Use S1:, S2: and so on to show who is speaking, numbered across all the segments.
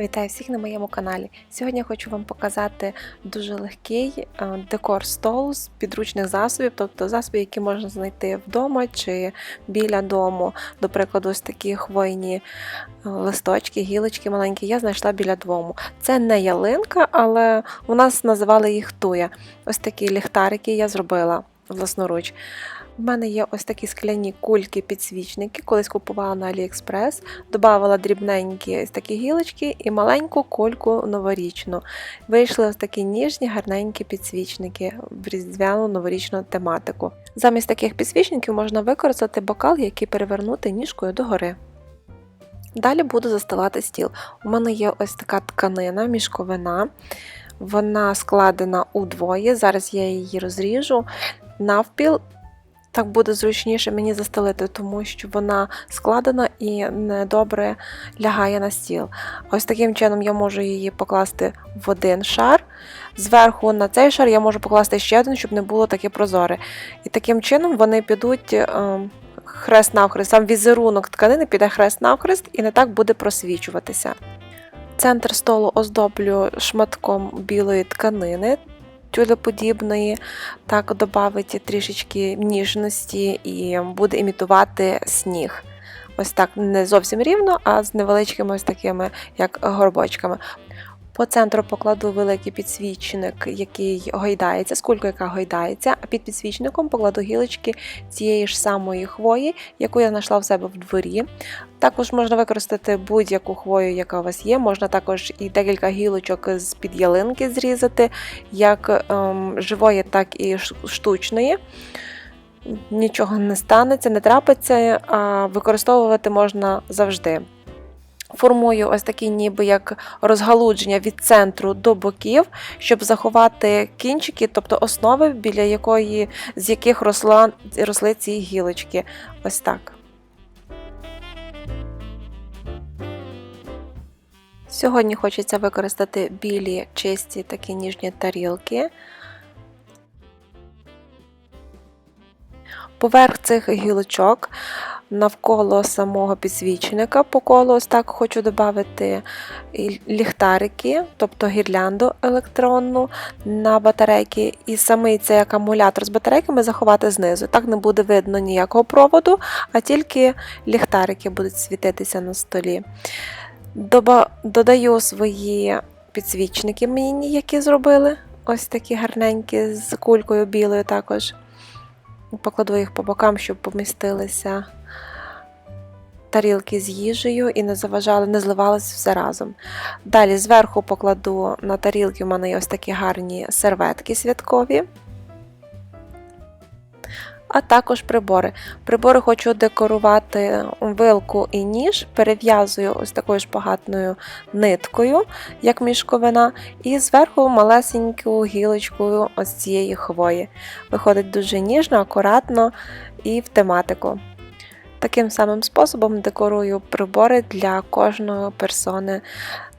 S1: Вітаю всіх на моєму каналі. Сьогодні я хочу вам показати дуже легкий е, декор столу з підручних засобів, тобто засоби, які можна знайти вдома чи біля дому. До прикладу, ось такі хвойні е, листочки, гілочки маленькі, я знайшла біля дому. Це не ялинка, але у нас називали їх туя. Ось такі ліхтарики я зробила власноруч. У мене є ось такі скляні кульки-підсвічники, колись купувала на AliExpress, додавала дрібненькі ось такі гілочки і маленьку кульку новорічну. Вийшли ось такі ніжні, гарненькі підсвічники в різдвяну новорічну тематику. Замість таких підсвічників можна використати бокал, який перевернути ніжкою догори. Далі буду застилати стіл. У мене є ось така тканина, мішковина. Вона складена удвоє. Зараз я її розріжу навпіл. Так буде зручніше мені застелити, тому що вона складена і недобре лягає на стіл. Ось таким чином я можу її покласти в один шар. Зверху на цей шар я можу покласти ще один, щоб не було таке прозоре. І таким чином вони підуть е, хрест навхрест. Сам візерунок тканини піде хрест навхрест і не так буде просвічуватися. Центр столу оздоблю шматком білої тканини тюлеподібної, так додавить трішечки ніжності і буде імітувати сніг. Ось так не зовсім рівно, а з невеличкими ось такими, як горбочками. По центру покладу великий підсвічник, який гойдається, скульку, яка гойдається, а під підсвічником покладу гілочки цієї ж самої хвої, яку я знайшла в себе в дворі. Також можна використати будь-яку хвою, яка у вас є. Можна також і декілька гілочок з під ялинки зрізати, як ем, живої, так і штучної. Нічого не станеться, не трапиться, а використовувати можна завжди. Формую ось такі ніби як розгалудження від центру до боків, щоб заховати кінчики, тобто основи, біля якої, з яких росла, росли ці гілочки. Ось так. Сьогодні хочеться використати білі чисті такі ніжні тарілки. Поверх цих гілочок навколо самого підсвічника по колу ось так хочу додати ліхтарики, тобто гірлянду електронну на батарейки, і самий цей акумулятор з батарейками заховати знизу. Так не буде видно ніякого проводу, а тільки ліхтарики будуть світитися на столі. Додаю свої підсвічники міні, які зробили. Ось такі гарненькі з кулькою білою також. Покладу їх по бокам, щоб помістилися тарілки з їжею і не заважали, не зливалися все разом. Далі зверху покладу на тарілки, у мене є ось такі гарні серветки святкові. А також прибори. Прибори хочу декорувати вилку і ніж, перев'язую ось такою шпагатною ниткою, як мішковина, і зверху малесенькою гілочкою ось цієї хвої. Виходить дуже ніжно, акуратно і в тематику. Таким самим способом декорую прибори для кожної персони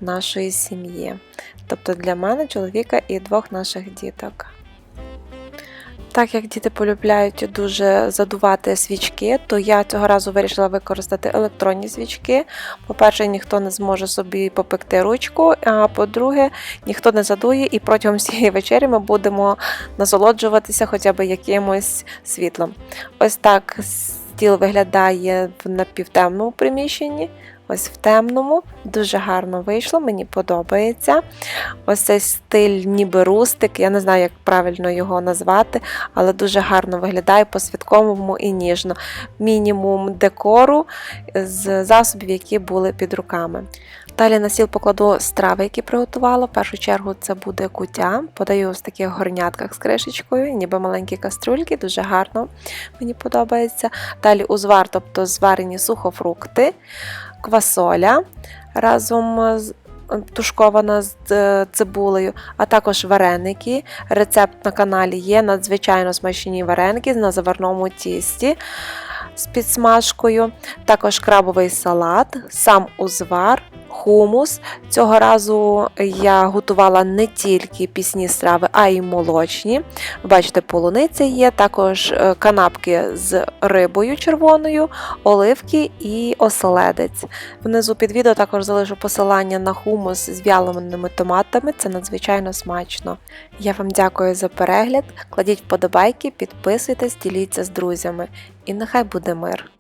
S1: нашої сім'ї. Тобто для мене, чоловіка і двох наших діток. Так як діти полюбляють дуже задувати свічки, то я цього разу вирішила використати електронні свічки. По-перше, ніхто не зможе собі попекти ручку, а по-друге, ніхто не задує, і протягом всієї вечері ми будемо насолоджуватися хоча б якимось світлом. Ось так стіл виглядає в напівтемному приміщенні. Ось в темному, дуже гарно вийшло, мені подобається. Ось цей стиль, ніби рустик, я не знаю, як правильно його назвати, але дуже гарно виглядає по-святковому і ніжно. Мінімум декору з засобів, які були під руками. Далі на стіл покладу страви, які приготувала. В першу чергу це буде кутя. Подаю ось таких горнятках з кришечкою, ніби маленькі каструльки, дуже гарно мені подобається. Далі узвар, тобто зварені сухофрукти, квасоля разом з. Тушкована з цибулею, а також вареники. Рецепт на каналі є надзвичайно смачні вареники на заварному тісті з підсмажкою, також крабовий салат, сам узвар, хумус. Цього разу я готувала не тільки пісні страви, а й молочні. Бачите, полуниця є, також е, канапки з рибою червоною, оливки і оселедець. Внизу під відео також залишу посилання на хумус з вяленими томатами. Це надзвичайно смачно. Я вам дякую за перегляд. Кладіть вподобайки, підписуйтесь, діліться з друзями. І нехай буде мир!